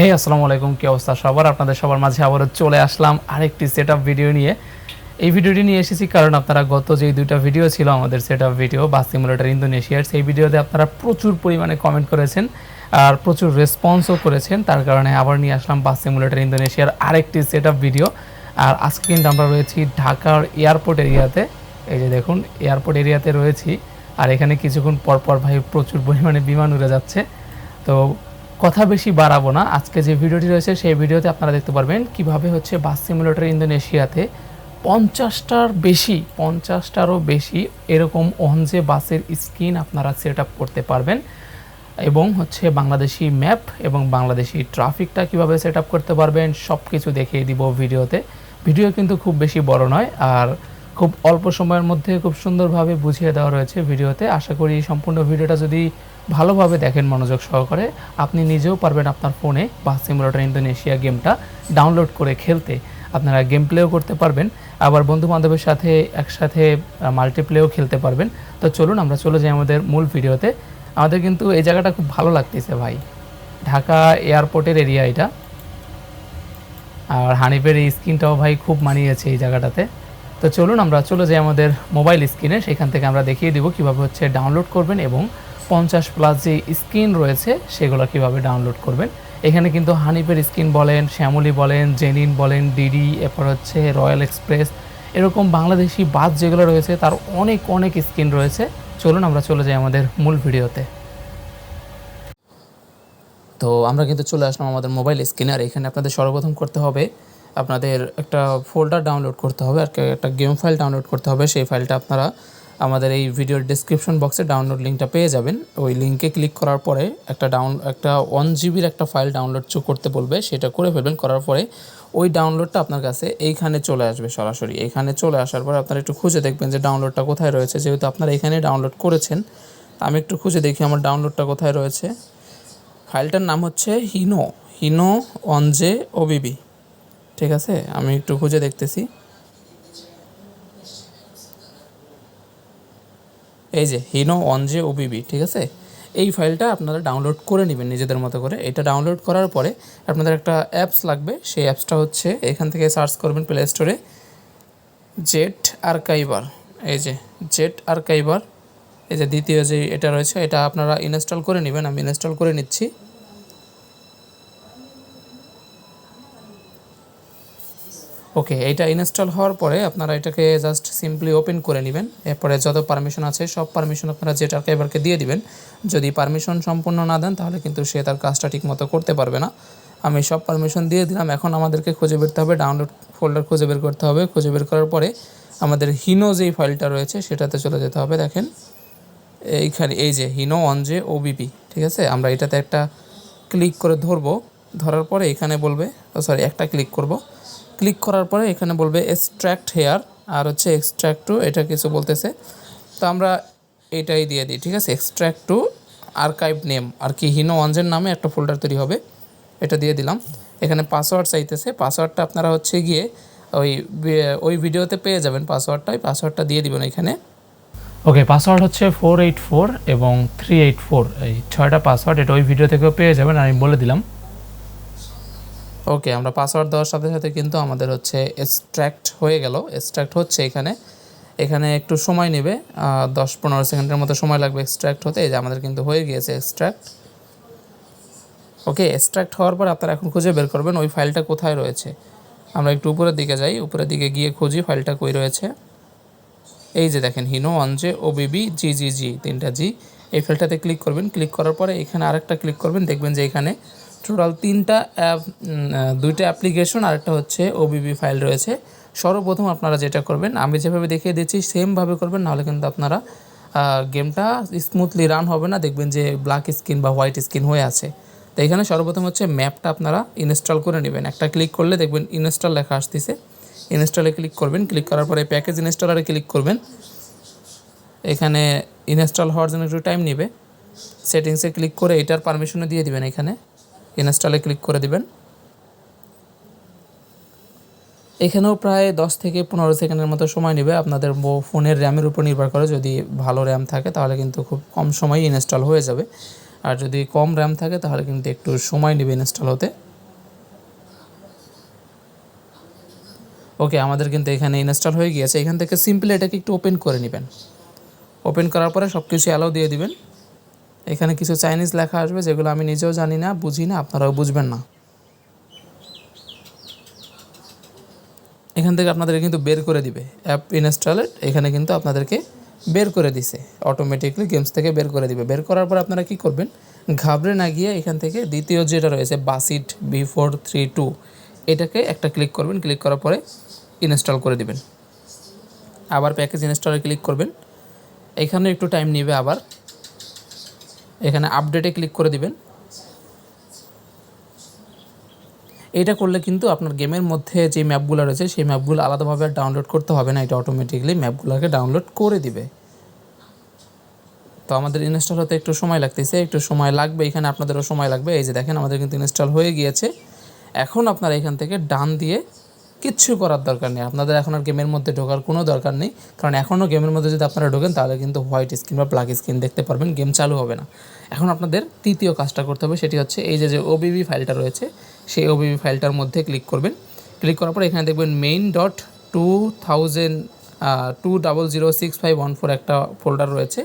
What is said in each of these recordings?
হে আসসালামু আলাইকুম, কি অবস্থা? সবার আপনাদের সবার মাঝে আবারও চলে আসলাম আরেকটি সেট ভিডিও নিয়ে। এই ভিডিওটি নিয়ে এসেছি কারণ আপনারা গত যে দুইটা ভিডিও ছিল আমাদের সেট ভিডিও বাস সিমুলেটার ইন্দোনেশিয়ার সেই ভিডিওতে আপনারা প্রচুর পরিমাণে কমেন্ট করেছেন আর প্রচুর রেসপন্সও করেছেন। তার কারণে আবার নিয়ে আসলাম বাস সিমুলেটার ইন্দোনেশিয়ার আরেকটি সেট ভিডিও আর আজকে কিন্তু আমরা রয়েছি ঢাকার এয়ারপোর্ট এরিয়াতে এই যে দেখুন এয়ারপোর্ট এরিয়াতে রয়েছি। আর এখানে কিছুক্ষণ পরপর ভাই প্রচুর পরিমাণে বিমান উড়ে যাচ্ছে। তো কথা বেশি বাড়াবো না। আজকে যে ভিডিওটি রয়েছে, সেই ভিডিওতে আপনারা দেখতে পারবেন কীভাবে হচ্ছে বাস সিমুলেটর ইন্দোনেশিয়াতে পঞ্চাশটার বেশি, পঞ্চাশটারও বেশি এরকম অনজে বাসের স্ক্রিন আপনারা সেট আপ করতে পারবেন। এবং হচ্ছে বাংলাদেশি ম্যাপ এবং বাংলাদেশি ট্রাফিকটা কীভাবে সেট আপ করতে পারবেন সব কিছু দেখিয়ে দিব ভিডিওতে। ভিডিও কিন্তু খুব বেশি বড় নয়, আর খুব অল্প সময়ের মধ্যে খুব সুন্দরভাবে বুঝিয়ে দেওয়া রয়েছে ভিডিওতে। আশা করি সম্পূর্ণ ভিডিওটা যদি ভালোভাবে দেখেন মনোযোগ সহকারে, আপনি নিজেও পারবেন আপনার ফোনে বা সিমুলেটর ইন্দোনেশিয়া গেমটা ডাউনলোড করে খেলতে। আপনারা গেম প্লেও করতে পারবেন, আবার বন্ধু বান্ধবের সাথে একসাথে মাল্টিপ্লেও খেলতে পারবেন। তো চলুন আমরা চলে যাই আমাদের মূল ভিডিওতে। আমাদের কিন্তু এই জায়গাটা খুব ভালো লাগতেছে ভাই। ঢাকা এয়ারপোর্টের এরিয়া এটা। আর হানিফের এই স্ক্রিনটাও ভাই খুব মানিয়েছে এই জায়গাটাতে। তো চলুন আমরা চলে যাই আমাদের মোবাইল স্ক্রিনে সেখান থেকে আমরা দেখিয়ে দিব কীভাবে হচ্ছে ডাউনলোড করবেন এবং পঞ্চাশ প্লাস যে স্ক্রিন রয়েছে, সেগুলো কীভাবে ডাউনলোড করবেন। এখানে কিন্তু হানিফের স্ক্রিন বলেন, শ্যামলি বলেন, জেনিন বলেন, ডিডি, এরপর হচ্ছে রয়্যাল এক্সপ্রেস, এরকম বাংলাদেশি বাস যেগুলো রয়েছে, তার অনেক অনেক স্ক্রিন রয়েছে। চলুন আমরা চলে যাই আমাদের মূল ভিডিওতে। তো আমরা কিন্তু চলে আসলাম আমাদের মোবাইল স্ক্রিনে আর এখানে আপনাদের সর্বপ্রথম করতে হবে আপনাদের একটা ফোল্ডার ডাউনলোড করতে হবে আর একটা গেম ফাইল ডাউনলোড করতে হবে। সেই ফাইলটা আপনারা আমাদের এই ভিডিওর ডিসক্রিপশন বক্সে ডাউনলোড লিঙ্কটা পেয়ে যাবেন। ওই লিঙ্কে ক্লিক করার পরে একটা ডাউন একটা ওয়ান জিবির একটা ফাইল ডাউনলোড করতে বলবে, সেটা করে ফেলবেন। করার পরে ওই ডাউনলোডটা আপনার কাছে এইখানে চলে আসবে সরাসরি। এখানে চলে আসার পরে আপনারা একটু খুঁজে দেখবেন যে ডাউনলোডটা কোথায় রয়েছে। যেহেতু আপনারা এখানে ডাউনলোড করেছেন আমি একটু খুঁজে দেখি আমার ডাউনলোডটা কোথায় রয়েছে। ফাইলটার নাম হচ্ছে হিনো হিনো অনজে ওবিবি ঠিক আছে, আমি একটু খুঁজে দেখতেছি। এই যে হিনো অনজে ওবিবি ঠিক আছে? এই ফাইলটা আপনারা ডাউনলোড করে নেবেন নিজেদের মতো করে। এটা ডাউনলোড করার পরে আপনাদের একটা অ্যাপস লাগবে। সেই অ্যাপসটা হচ্ছে, এখান থেকে সার্চ করবেন প্লে স্টোরে জেট আর্কাইভার এই যে জেট আর্কাইভার এই যে দ্বিতীয় যে এটা রয়েছে, এটা আপনারা ইনস্টল করে নেবেন। আমি ইনস্টল করে নিচ্ছি। ওকে এটা ইনস্টল হওয়ার পরে আপনারা এটাকে জাস্ট সিম্পলি ওপেন করে নেবেন। এরপরে যত পারমিশন আছে, সব পারমিশন আপনারা জেট আর্কাইভারকে দিয়ে দিবেন, যদি পারমিশন সম্পূর্ণ না দেন, তাহলে কিন্তু সে তার কাজটা ঠিকমতো করতে পারবে না। আমি সব পারমিশন দিয়ে দিলাম, এখন আমাদেরকে খুঁজে বেরতে হবে ডাউনলোড ফোল্ডার খুঁজে বের করতে হবে। খুঁজে বের করার পরে আমাদের হিনো যেই ফাইলটা রয়েছে, সেটাতে চলে যেতে হবে, দেখেন। এইখানে, এই যে হিনো অন যে ওবিপি ঠিক আছে? আমরা এটাতে একটা ক্লিক করে ধরবো। ধরার পরে এখানে বলবে সরি একটা ক্লিক করব। ক্লিক করার পরে এখানে বলবে এক্সট্র্যাক্ট হেয়ার আর হচ্ছে এক্সট্র্যাক্ট টু এটা কিছু বলতেছে। তো আমরা এটাই দিয়ে দিই, ঠিক আছে? এক্সট্র্যাক্ট টু আর্কাইভ নেম আর কি হিনো ওয়ানজের নামে একটা ফোল্ডার তৈরি হবে। এটা দিয়ে দিলাম। এখানে পাসওয়ার্ড চাইতেছে। পাসওয়ার্ডটা আপনারা হচ্ছে গিয়ে ওই ওই ভিডিওতে পেয়ে যাবেন পাসওয়ার্ডটা ওই পাসওয়ার্ডটা দিয়ে দিবেন এখানে। ওকে পাসওয়ার্ড হচ্ছে ফোর এইট ফোর এবং থ্রি এইট ফোর এই ছয়টা পাসওয়ার্ড এটা ওই ভিডিও থেকেও পেয়ে যাবেন আমি বলে দিলাম। ওকে আমরা পাসওয়ার্ড দেওয়ার সাথে সাথে কিন্তু আমাদের হচ্ছে এক্সট্র্যাক্ট হয়ে গেল। এক্সট্র্যাক্ট হচ্ছে এখানে। এখানে একটু সময় নেবে দশ পনেরো সেকেন্ডের মতো সময় লাগবে এক্সট্র্যাক্ট হতে। এই যে আমাদের কিন্তু হয়ে গিয়েছে এক্সট্র্যাক্ট ওকে এক্সট্র্যাক্ট হওয়ার পর আপনারা এখন খুঁজে বের করবেন ওই ফাইলটা কোথায় রয়েছে। আমরা একটু উপরের দিকে যাই। উপরের দিকে গিয়ে খুঁজি ফাইলটা কই রয়েছে। এই যে দেখেন হিনো ওয়ান জে ও বিবি জি জি জি তিনটা জি এই ফাইলটাতে ক্লিক করবেন। ক্লিক করার পরে এখানে আরেকটা ক্লিক করবেন। দেখবেন যে এখানে টোটাল তিনটা অ্যাপ দুইটা অ্যাপ্লিকেশন, আরেকটা হচ্ছে ওবিবি ফাইল রয়েছে। সর্বপ্রথম আপনারা যেটা করবেন, আমি যেভাবে দেখিয়ে দিচ্ছি, সেমভাবে করবেন, নাহলে কিন্তু আপনারা গেমটা স্মুথলি রান হবে না, দেখবেন যে ব্ল্যাক স্ক্রিন বা হোয়াইট স্ক্রিন হয়ে আছে। তো এখানে সর্বপ্রথম হচ্ছে ম্যাপটা আপনারা ইনস্টল করে নেবেন। একটা ক্লিক করলে দেখবেন ইনস্টল লেখা আসতেছে। ইনস্টলে ক্লিক করবেন ক্লিক করার পরে প্যাকেজ ইনস্টলারে ক্লিক করবেন। এখানে ইনস্টল হওয়ার জন্য একটু টাইম নেবে। সেটিংসে ক্লিক করে এটার পারমিশনে দিয়ে দিবেন এখানে। ইনস্টলে ক্লিক করে দিবেন। এখানেও প্রায় দশ থেকে পনেরো সেকেন্ডের মতো সময় নেবে আপনাদের ফোনের র্যামের উপর নির্ভর করে। যদি ভালো র্যাম থাকে তাহলে কিন্তু খুব কম সময়ে ইনস্টল হয়ে যাবে। আর যদি কম র্যাম থাকে তাহলে কিন্তু একটু সময় নেবে ইনস্টল হতে। ওকে, আমাদের কিন্তু এখানে ইনস্টল হয়ে গিয়েছে। এখান থেকে সিম্পলি এটাকে একটু ওপেন করে নেবেন। ওপেন করার পরে সব কিছু অ্যালাউ দিয়ে দিবেন। এখানে কিছু চাইনিজ লেখা আসবে যেগুলো আমি নিজেও জানি না, বুঝি না, আপনারাও বুঝবেন না। এখান থেকে আপনাদেরকে কিন্তু বের করে দিবে। অ্যাপ ইনস্টলেড, এখানে কিন্তু আপনাদেরকে বের করে দিছে। অটোমেটিকলি গেমস থেকে বের করে দিবে। বের করার পর আপনারা কি করবেন? ঘাবড়ে না গিয়ে এখান থেকে দ্বিতীয় যেটা রয়েছে বাসিট বি ফোর থ্রি টু এটাকে একটা ক্লিক করবেন। ক্লিক করার পরে ইনস্টল করে দিবেন। আবার প্যাকেজ ইনস্টলে ক্লিক করবেন। এখানে একটু টাইম নেবে আবার। এখানে আপডেটে ক্লিক করে দিবেন। এটা করলে কিন্তু আপনার গেমের মধ্যে যে ম্যাপগুলো রয়েছে, সেই ম্যাপগুলো আলাদাভাবে ডাউনলোড করতে হবে না। এটা অটোমেটিকলি ম্যাপগুলোকে ডাউনলোড করে দিবে। তো আমাদের ইনস্টল হতে একটু সময় লাগতেছে, একটু সময় লাগবে। এখানে আপনাদেরও সময় লাগবে। এই যে দেখেন, আমাদের কিন্তু ইনস্টল হয়ে গিয়েছে। এখন আপনারা এখান থেকে ডান দিয়ে কিচ্ছু করার দরকার নেই। আপনাদের এখন আর গেমের মধ্যে ঢোকার কোনো দরকার নেই। কারণ এখনও গেমের মধ্যে যদি আপনারা ঢোকেন, তাহলে কিন্তু হোয়াইট স্ক্রিন বা ব্ল্যাক স্ক্রিন দেখতে পারবেন, গেম চালু হবে না। এখন আপনাদের তৃতীয় কাজটা করতে হবে, সেটি হচ্ছে এই যে যে ওবিবি ফাইলটা রয়েছে, সেই ওবিবি ফাইলটার মধ্যে ক্লিক করবেন। ক্লিক করার পর এখানে দেখবেন main dot two thousand two double zero six five one four একটা ফোল্ডার রয়েছে।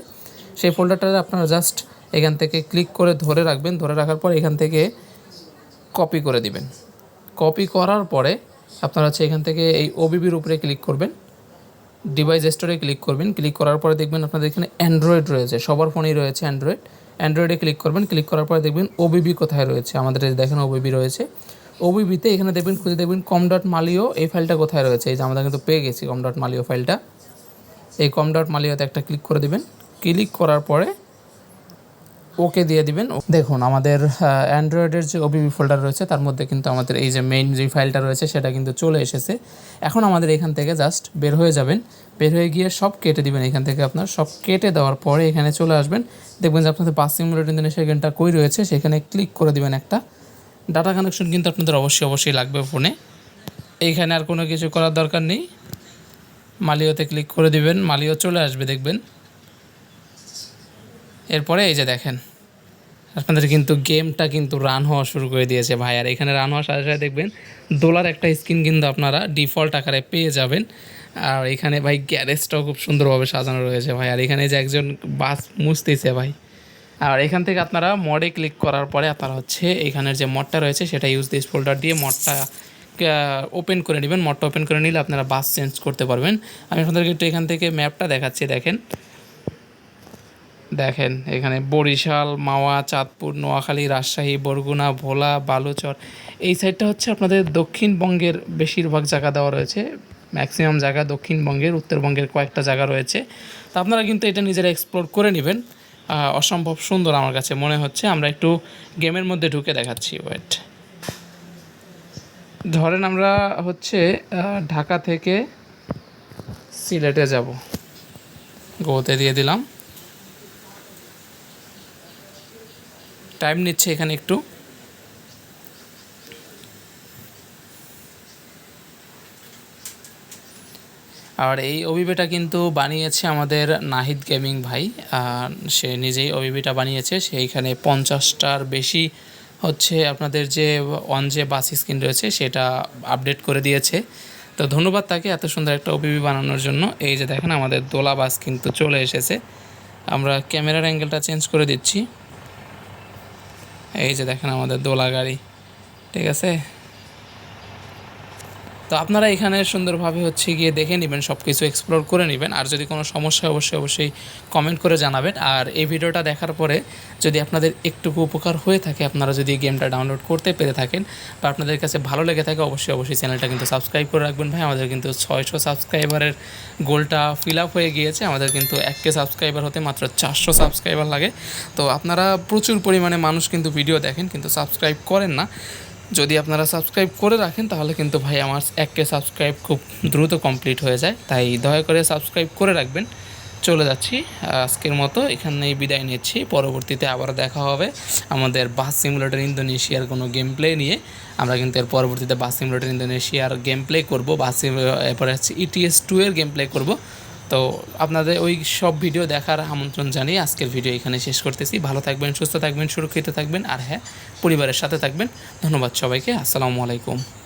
সেই ফোল্ডারটা আপনারা জাস্ট এখান থেকে ক্লিক করে ধরে রাখবেন। ধরে রাখার পর এখান থেকে কপি করে দিবেন। কপি করার পরে আপনারা হচ্ছে এখান থেকে এই ওবিবির উপরে ক্লিক করবেন। ডিভাইস স্টোরে ক্লিক করবেন। ক্লিক করার পরে দেখবেন আপনাদের এখানে অ্যান্ড্রয়েড রয়েছে। সবার ফোনেই রয়েছে অ্যান্ড্রয়েড অ্যান্ড্রয়েডে ক্লিক করবেন। ক্লিক করার পরে দেখবেন ওবিবি কোথায় রয়েছে? আমাদের দেখেন ওবিবি রয়েছে। ওবিবিতে এখানে দেখবেন, খুঁজে দেখবেন কম ডট মালিও এই ফাইলটা কোথায় রয়েছে? এই যে আমরা কিন্তু পেয়ে গেছি কম ডট মালিও ফাইলটা এই কম ডট মালিওতে একটা ক্লিক করে দেবেন। ক্লিক করার পরে ওকে দিয়ে দিবেন। দেখুন, আমাদের অ্যান্ড্রয়েডের যে ওবিবি ফোল্ডার রয়েছে, তার মধ্যে কিন্তু আমাদের এই যে মেইন যে ফাইলটা রয়েছে, সেটা কিন্তু চলে এসেছে। এখন আমাদের এখান থেকে জাস্ট বের হয়ে যাবেন। বের হয়ে গিয়ে সব কেটে দিবেন এখান থেকে আপনার। সব কেটে দেওয়ার পরে এখানে চলে আসবেন। দেখবেন যে আপনাদের পাঁচ সিমুলেট ইন্দোনেশিয়া কই রয়েছে, সেখানে ক্লিক করে দিবেন একটা। ডাটা কানেকশন কিন্তু আপনাদের অবশ্যই অবশ্যই লাগবে ফোনে। এইখানে আর কোনো কিছু করার দরকার নেই। মালিওতে ক্লিক করে দিবেন, মালিও চলে আসবে, দেখবেন। এরপরে এই যে দেখেন, আপনাদের কিন্তু গেমটা কিন্তু রান হওয়া শুরু করে দিয়েছে ভাই। আর এখানে রান হওয়ার সাথে সাথে দেখবেন দোলার একটা স্ক্রিন কিন্তু আপনারা ডিফল্ট আকারে পেয়ে যাবেন। আর এখানে ভাই গ্যারেজটাও খুব সুন্দরভাবে সাজানো রয়েছে ভাই। আর এখানে যে একজন বাস মুছতেছে ভাই। আর এখান থেকে আপনারা মডে ক্লিক করার পরে আপনারা হচ্ছে এখানের যে মডটা রয়েছে, সেটা ইউজ দিস ফোল্ডার দিয়ে মডটা ওপেন করে নেবেন। মডটা ওপেন করে নিলে আপনারা বাস চেঞ্জ করতে পারবেন। আমি আপনাদেরকে একটু এখান থেকে ম্যাপটা দেখাচ্ছি, দেখেন। দেখেন, এখানে বরিশাল, মাওয়া, চাঁদপুর, নোয়াখালী, রাজশাহী, বরগুনা, ভোলা, বালুচর। এই সাইডটা হচ্ছে আপনাদের দক্ষিণবঙ্গের বেশিরভাগ জায়গা দেওয়া রয়েছে। ম্যাক্সিমাম জায়গা দক্ষিণবঙ্গের, উত্তরবঙ্গের কয়েকটা জায়গা রয়েছে। তো আপনারা কিন্তু এটা নিজেরা এক্সপ্লোর করে নেবেন। অসম্ভব সুন্দর আমার কাছে মনে হচ্ছে। আমরা একটু গেমের মধ্যে ঢুকে দেখাচ্ছি ওয়েট ধরেন আমরা হচ্ছে ঢাকা থেকে সিলেটে যাব। গোতে দিয়ে দিলাম। টাইম নিচ্ছে এখানে একটু। আর এই অভিবেটা কিন্তু বানিয়েছে আমাদের নাহিদ গেমিং ভাই। সে নিজেই অভিবিটা বানিয়েছে, সেইখানে পঞ্চাশটার বেশি হচ্ছে আপনাদের যে অন যে বাস স্ক্রিন রয়েছে, সেটা আপডেট করে দিয়েছে। তো ধন্যবাদ তাকে এত সুন্দর একটা ওবিবি বানানোর জন্য। এই যে দেখেন আমাদের দোলা বাস কিন্তু চলে এসেছে। আমরা ক্যামেরার অ্যাঙ্গেলটা চেঞ্জ করে দিচ্ছি। এই যে দেখেন আমাদের দোলা গাড়ি ঠিক আছে? তো আপনারা এখানে সুন্দরভাবে হচ্ছে গিয়ে দেখে নেবেন সব কিছু এক্সপ্লোর করে নেবেন। আর যদি কোনো সমস্যা অবশ্যই অবশ্যই কমেন্ট করে জানাবেন। আর এই ভিডিওটা দেখার পরে যদি আপনাদের একটুকু উপকার হয়ে থাকে, আপনারা যদি গেমটা ডাউনলোড করতে পেরে থাকেন বা আপনাদের কাছে ভালো লেগে থাকে, অবশ্যই অবশ্যই চ্যানেলটা কিন্তু সাবস্ক্রাইব করে রাখবেন ভাই। আমাদের কিন্তু ছয়শো সাবস্ক্রাইবারের গোলটা ফিল আপ হয়ে গিয়েছে। আমাদের কিন্তু এককে সাবস্ক্রাইবার হতে মাত্র চারশো সাবস্ক্রাইবার লাগে। তো আপনারা প্রচুর পরিমাণে মানুষ কিন্তু ভিডিও দেখেন, কিন্তু সাবস্ক্রাইব করেন না। যদি আপনারা সাবস্ক্রাইব করে রাখেন, তাহলে কিন্তু ভাই আমার এককে সাবস্ক্রাইব খুব দ্রুত কমপ্লিট হয়ে যায়। তাই দয়া করে সাবস্ক্রাইব করে রাখবেন। চলে যাচ্ছি, আজকের মতো এখানেই বিদায় নিচ্ছি। পরবর্তীতে আবার দেখা হবে আমাদের বাস সিমুলেটর ইন্দোনেশিয়ার কোনো গেম প্লে নিয়ে। আমরা কিন্তু এর পরবর্তীতে বাস সিমুলেটর ইন্দোনেশিয়ার গেম প্লে করব, বাস এরপরে হচ্ছে ইটিএস টু এর গেম প্লে করব। তো আপনাদের ওই সব ভিডিও দেখার আমন্ত্রণ জানিয়ে আজকের ভিডিও এখানে শেষ করতেছি। ভালো থাকবেন, সুস্থ থাকবেন, সুরক্ষিত থাকবেন, আর হ্যাঁ পরিবারের সাথে থাকবেন। ধন্যবাদ সবাইকে, আসসালামু আলাইকুম।